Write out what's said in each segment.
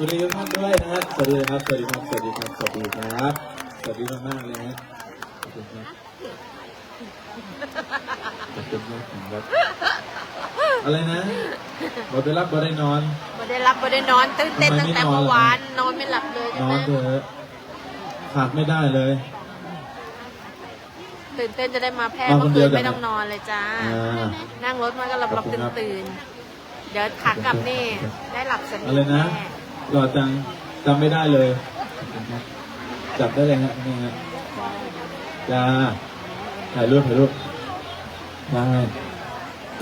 สวัสดีทุกท่านด้วยนะฮะสวัสดีครับ สวัสดีครับ สวัสดีครับ สวัสดีครับ สวัสดีมากมากๆเลยฮะขอบคุณครับขอบคุณมากครับ อะไรนะบอกได้รับบอได้นอนบ่ได้รับบ่ได้นอนตื่นเต้นทำไมตั้งแต่ไม่นอนเมื่อล่ะวาน นอนไม่หลับเลยนใช่อไหมนเถอะขาดไม่ได้เลยตื่นเต้นจะได้มาแพร่นอนคเมื่นอเดีคืยวนไม่ต้องนอนเลยจ้าอ่านั่งรถมาก็หลับขหอลับบคุณตื่นครับตื่น เดี๋ยวขากลับนี่ ได้หลับสนิทอะไรนะแน่ หล่อจังจำไม่ได้เลยขอบคุณครับจับได้เลยฮะนี่ฮะจ้าถ่ายรูปถ่ายรูปได้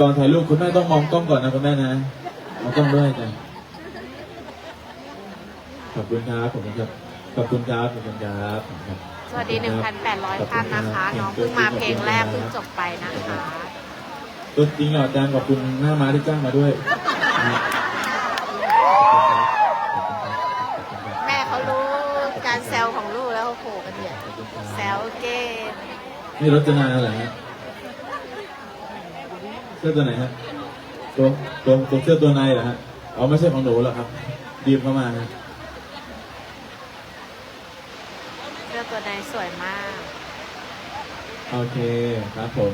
ก่อนถ่ายรูปคุณแม่ต้องมองกล้องก่อนนะคุณแม่นะมองกล้องด้วยจ้ะขอบคุณครับขอบคุณครับขอบคุณครับขอบคุณครับขอบคุณครับสวัสดี 1,800 ท่านนะคะ น้องเพิ่งมาเพลงแรกเพิ่งจบไปนะคะตัวจริงเหรออาจารย์ขอบคุณหน้าม้าที่จ้างมาด้วย การแซวของลูกแล้วเขาโผล่กันเนี่ยแซวเก้งนี่รถจะนานเหรอฮะเสื้อตัวไหนฮะตัวตัวตัวเสื้อตัวในเหรอฮะอ๋อไม่ใช่ของหนูเหรอครับดีมเข้ามานะเสื้อตัวในสวยมากโอเคครับผม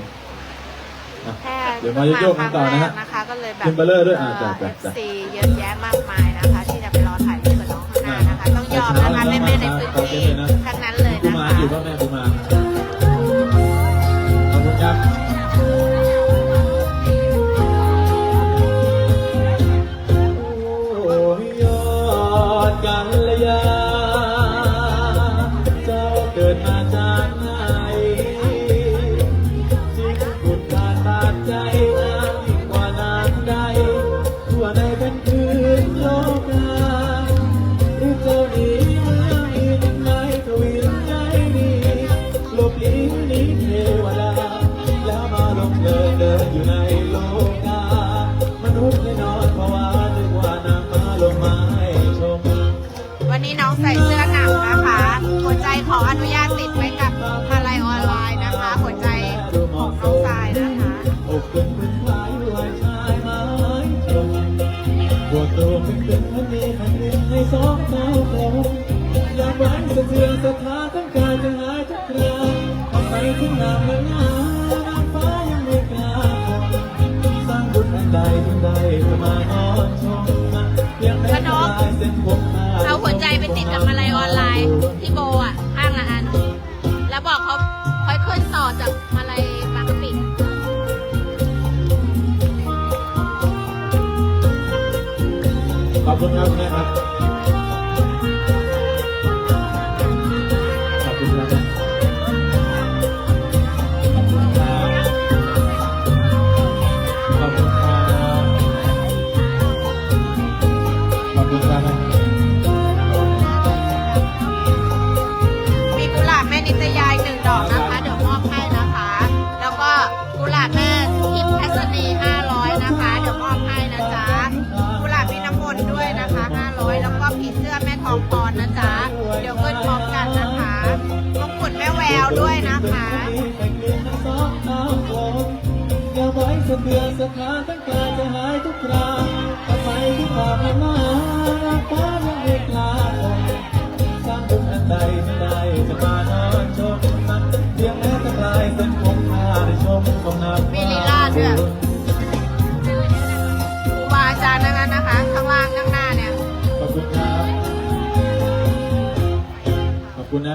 อะแค่เดี๋ยวมาโยกๆกันต่อนะฮะครั้งแรกนะคะก็เลยแบบขึ้นเบลเลอร์ด้วยอะจ้ะจ้ะจ้ะ เอฟซีเยอะแยะมากมายนะคะ ในพื้นที่ทั้งนั้นเลยกูนะมาคะอยู่ป่ะแม่กูมา ปวดเป็นเป็นพันนี้พันหนึ่งให้สองเท้าตรงยามร้ายสะเทือนสถานทั้งการจะหายทุกคราทำไมถึงนามและงา อบคุณครับแม่ครับขอบคุณครับขอบคุณครับขอบคุณครับขอบคุณครับ เสื้อแม่ทองพรนะจ๊ะ เดี๋ยวขึ้นพร้อมกันนะคะมงกุฎแม่แววด้วยนะคะ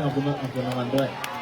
ขอบคุณนะขอบคุณมากขอบคุณรางวัลด้วยจ้า